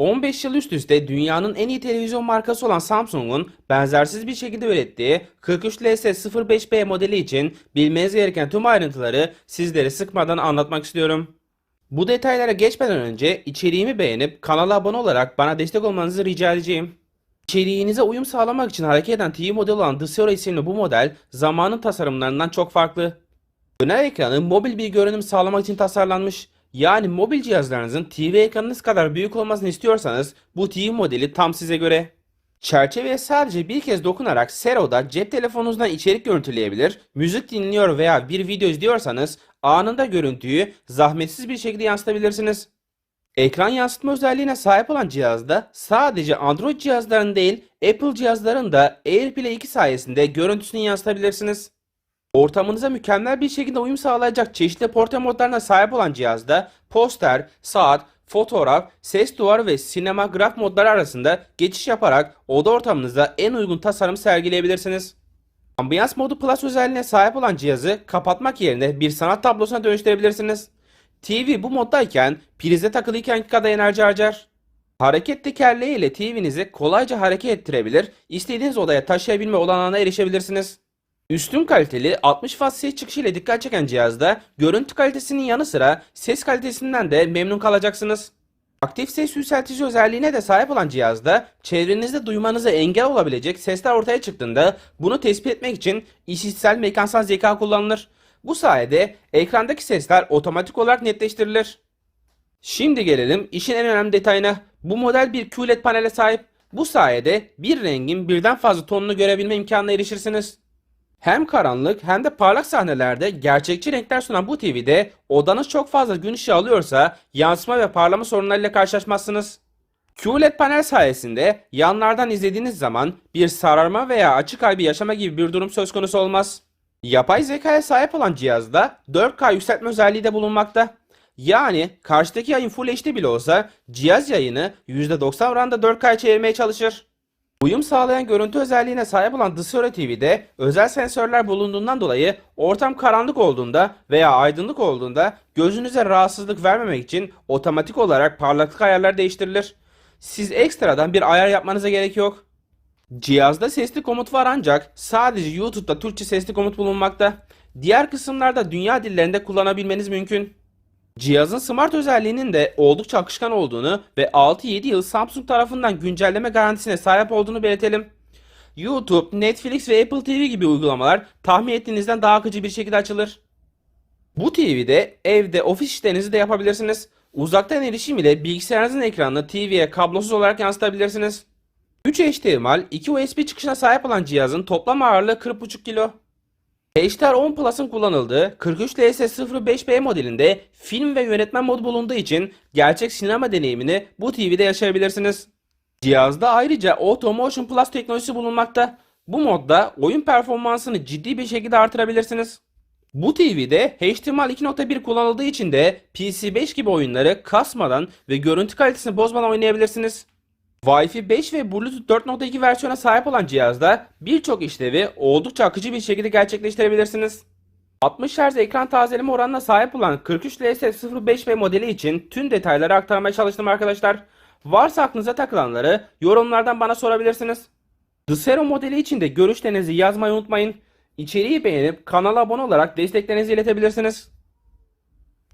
15 yıl üst üste dünyanın en iyi televizyon markası olan Samsung'un benzersiz bir şekilde ürettiği 43LS05B modeli için bilmeniz gereken tüm ayrıntıları sizlere sıkmadan anlatmak istiyorum. Bu detaylara geçmeden önce içeriğimi beğenip kanala abone olarak bana destek olmanızı rica edeceğim. İçeriğinize uyum sağlamak için hareket eden TV modeli olan The Sierra isimli bu model zamanın tasarımlarından çok farklı. Döner ekranı mobil bir görünüm sağlamak için tasarlanmış. Yani mobil cihazlarınızın TV ekranınız kadar büyük olmasını istiyorsanız bu TV modeli tam size göre. Çerçeveye sadece bir kez dokunarak Sero'da cep telefonunuzdan içerik görüntüleyebilir, müzik dinliyor veya bir video izliyorsanız anında görüntüyü zahmetsiz bir şekilde yansıtabilirsiniz. Ekran yansıtma özelliğine sahip olan cihazda sadece Android cihazların değil Apple cihazların da AirPlay 2 sayesinde görüntüsünü yansıtabilirsiniz. Ortamınıza mükemmel bir şekilde uyum sağlayacak çeşitli portre modlarına sahip olan cihazda poster, saat, fotoğraf, ses duvarı ve sinemagraf modları arasında geçiş yaparak oda ortamınıza en uygun tasarım sergileyebilirsiniz. Ambiyans modu Plus özelliğine sahip olan cihazı kapatmak yerine bir sanat tablosuna dönüştürebilirsiniz. TV bu moddayken prize takılıyken kadar enerji harcar. Hareket tekerleği ile TV'nizi kolayca hareket ettirebilir, istediğiniz odaya taşıyabilme olanağına erişebilirsiniz. Üstün kaliteli 60 Watt ses çıkışı ile dikkat çeken cihazda görüntü kalitesinin yanı sıra ses kalitesinden de memnun kalacaksınız. Aktif ses yükseltici özelliğine de sahip olan cihazda çevrenizde duymanıza engel olabilecek sesler ortaya çıktığında bunu tespit etmek için işitsel mekansal zeka kullanılır. Bu sayede ekrandaki sesler otomatik olarak netleştirilir. Şimdi gelelim işin en önemli detayına. Bu model bir QLED panele sahip. Bu sayede bir rengin birden fazla tonunu görebilme imkanına erişirsiniz. Hem karanlık hem de parlak sahnelerde gerçekçi renkler sunan bu TV'de odanız çok fazla gün ışığı alıyorsa yansıma ve parlama sorunlarıyla karşılaşmazsınız. QLED panel sayesinde yanlardan izlediğiniz zaman bir sararma veya açık kaybı yaşama gibi bir durum söz konusu olmaz. Yapay zekaya sahip olan cihazda 4K yükseltme özelliği de bulunmakta. Yani karşıdaki yayın Full HD bile olsa cihaz yayını %90 oranda 4K'ya çevirmeye çalışır. Uyum sağlayan görüntü özelliğine sahip olan Sierra TV'de özel sensörler bulunduğundan dolayı ortam karanlık olduğunda veya aydınlık olduğunda gözünüze rahatsızlık vermemek için otomatik olarak parlaklık ayarları değiştirilir. Siz ekstradan bir ayar yapmanıza gerek yok. Cihazda sesli komut var ancak sadece YouTube'da Türkçe sesli komut bulunmakta. Diğer kısımlarda dünya dillerinde kullanabilmeniz mümkün. Cihazın smart özelliğinin de oldukça akışkan olduğunu ve 6-7 yıl Samsung tarafından güncelleme garantisine sahip olduğunu belirtelim. YouTube, Netflix ve Apple TV gibi uygulamalar tahmin ettiğinizden daha akıcı bir şekilde açılır. Bu TV'de evde ofis işlerinizi de yapabilirsiniz. Uzaktan erişim ile bilgisayarınızın ekranını TV'ye kablosuz olarak yansıtabilirsiniz. 3 HDMI, 2 USB çıkışına sahip olan cihazın toplam ağırlığı 40,5 kilo. HDR 10 Plus'ın kullanıldığı 43LS05B modelinde film ve yönetmen modu bulunduğu için gerçek sinema deneyimini bu TV'de yaşayabilirsiniz. Cihazda ayrıca Auto Motion Plus teknolojisi bulunmakta. Bu modda oyun performansını ciddi bir şekilde artırabilirsiniz. Bu TV'de HDMI 2.1 kullanıldığı için de PC5 gibi oyunları kasmadan ve görüntü kalitesini bozmadan oynayabilirsiniz. Wi-Fi 5 ve Bluetooth 4.2 versiyona sahip olan cihazda birçok işlevi oldukça akıcı bir şekilde gerçekleştirebilirsiniz. 60 Hz ekran tazeleme oranına sahip olan 43LS05B modeli için tüm detayları aktarmaya çalıştım arkadaşlar. Varsa aklınıza takılanları yorumlardan bana sorabilirsiniz. The modeli için de görüşlerinizi yazmayı unutmayın. İçeriği beğenip kanala abone olarak desteklerinizi iletebilirsiniz.